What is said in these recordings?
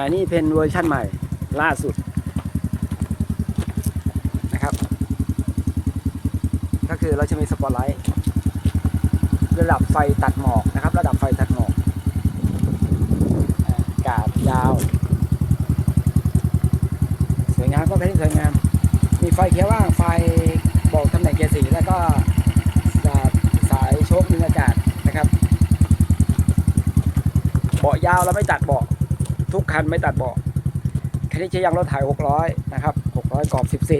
านี่เป็นเวอร์ชั่นใหม่ล่าสุดนะครับ ก็คือเราจะมีสปอตไลท์ระดับไฟตัดหมอกนะครับ ระดับไฟตัดหมอกอากาดยาว สวยงามก็เป็นสวยงาม มีไฟเขียวว่างไฟบอกตำแหน่งเกียร์สีแล้วก็สายโชคดึงอากาศนะครับเบาะยาวเราไม่ตัดเบาะ ทุกคันไม่ตัดเบาะคันนี้ใช้ยางรถไถ600 นะครับ 600กรอบ 14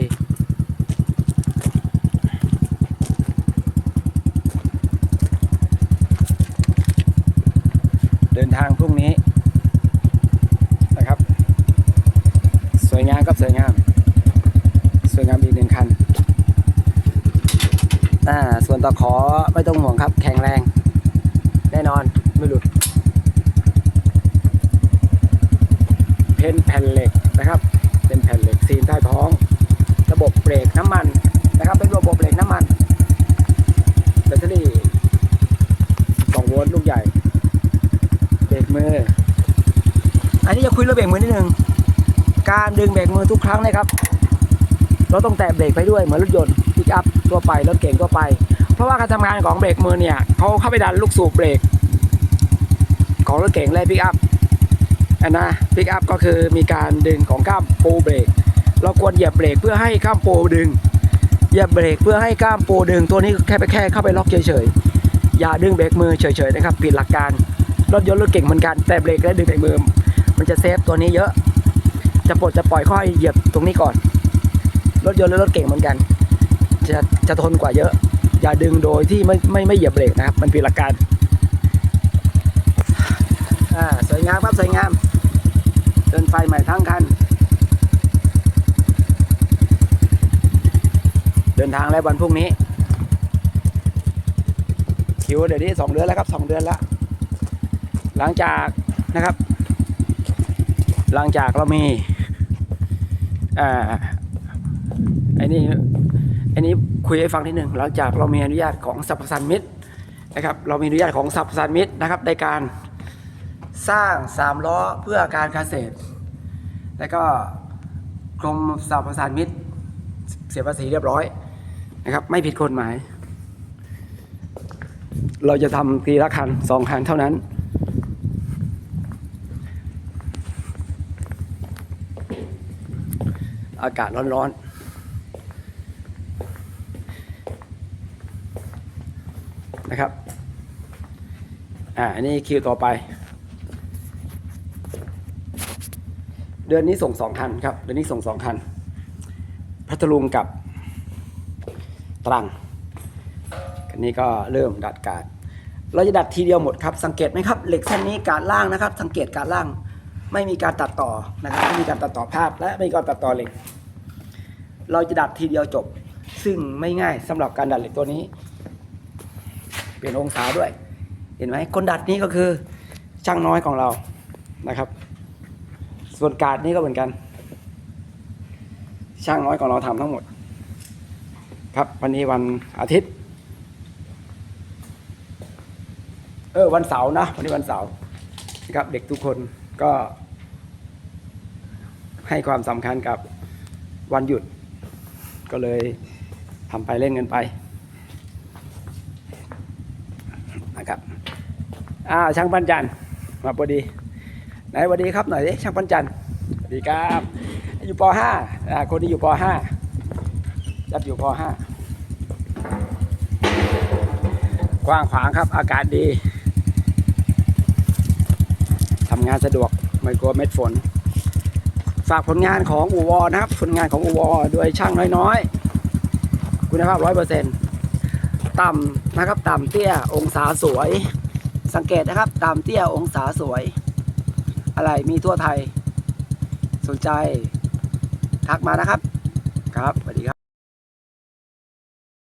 เดินทางพรุ่งนี้นะครับ สวยงามครับสวยงาม สวยงามอีกหนึ่งคันอ่าส่วนตะขอไม่ต้องห่วงครับ แข็งแรง แน่นอนไม่หลุด เพ้นแผ่นเหล็กนะครับ เป็นแผ่นเหล็กซีนใต้ท้อง ระบบเบรกน้ำมันนะครับ เป็นระบบเบรกน้ำมันแบตเตอรี่2โวลต์ลูกใหญ่เบรกมือ อันนี้จะคุยเรื่องเบรกมือนิดนึงการดึงเบรกมือทุกครั้งนะครับ เราต้องแตะเบรกไปด้วยเหมือนรถยนต์ปิกอัพทั่วไปรถเก่งทั่วไป เพราะว่าการทำงานของเบรกมือเนี่ยเขาเข้าไปดันลูกสูบเบรกของรถเก่งและปิกอัพ นนะปิกอัพก็คือมีการดึงของก้ามปูเบรกเราควรเหยียบเบรกเพื่อให้ก้ามปูดึงเหยียบเบรกเพื่อให้ก้ามปูดึงตัวนี้แค่ไปแค่เข้าไปล็อกเฉยๆอย่าดึงเบรกมือเฉยๆนะครับผิดหลักการรถยนต์รถเก่งเหมือนกันแต่เบรกและดึงเบรกมือ มันจะเซฟตัวนี้เยอะ จะปลดจะปล่อยค่อยเหยียบตรงนี้ก่อน รถยนต์และรถเก่งเหมือนกัน จะจะทนกว่าเยอะ อย่าดึงโดยที่ไม่ไม่ไม่เหยียบเบรกนะครับมันผิดหลักการอ่าสวยงามครับสวยงาม ไฟใหม่ทั้งคัน เดินทางแล้ววันพรุ่งนี้ คิวเดี๋ยวนี้สองเดือนแล้วครับสองเดือนแล้ว หลังจากนะครับ หลังจากเรามีอ่าไอ้นี่อ้นี้คุยให้ฟังนิดหนึ่งหลังจากเรามีอนุญาตของสรรพสันมิตรนะครับ เรามีอนุญาตของสรรพสันมิตรนะครับในการสร้างสามล้อเพื่อการเกษตร แล้วก็กรมสรรพสันมิตรเสียภาษีเรียบร้อยนะครับ ไม่ผิดกฎหมาย เราจะทำทีละคันสองคันเท่านั้น อากาศร้อนๆนะครับ อ่า อันนี้คิวต่อไป เดือนนี้ส่งสองคันครับ เดือนนี้ส่งสองคัน พัทลุงกับตรังคันนี้ก็เริ่มดัดกาดเราจะดัดทีเดียวหมดครับ สังเกตไหมครับ เหล็กเส้นนี้การล่างนะครับ สังเกตการล่าง ไม่มีการตัดต่อนะครับไม่มีการตัดต่อภาพและไม่มีการตัดต่อเหล็ก เราจะดัดทีเดียวจบ ซึ่งไม่ง่ายสำหรับการดัดเหล็กตัวนี้ เปลี่ยนองศาด้วย เห็นไหมคนดัดนี้ก็คือช่างน้อยของเรานะครับ ส่วนการดนี่ก็เหมือนกัน ช่างน้อยของเราทำทั้งหมด ครับวันนี้วันอาทิตย์ เออวันเสาร์นะวันนี้วันเสาร์นะครับเด็กทุกคนก็ ให้ความสำคัญกับวันหยุด ก็เลยทำไปเล่นกันไปนะครับอ้าช่างปันจันมาพอดี ไหนสวัสดีครับหน่อยดิช่างปันจันทร์สวัสดีครับ อยู่ป .5 อ่าคนนี้อยู่ป .5 จับอยู่ป .5 กว้างขวางครับ อากาศดีทำงานสะดวกไม่กลัวเม็ดฝน ฝากผลงานของอูวอนะครับ ผลงานของอูวอโดยช่างน้อยๆ คุณภาพร้อยเปอร์เซ็นต์ต่ำนะครับ ต่ำเตี้ยองศาสวย สังเกตนะครับ ต่ำเตี้ยองศาสวย อะไรมีทั่วไทย สนใจ ทักมานะครับ ครับสวัสดีครับ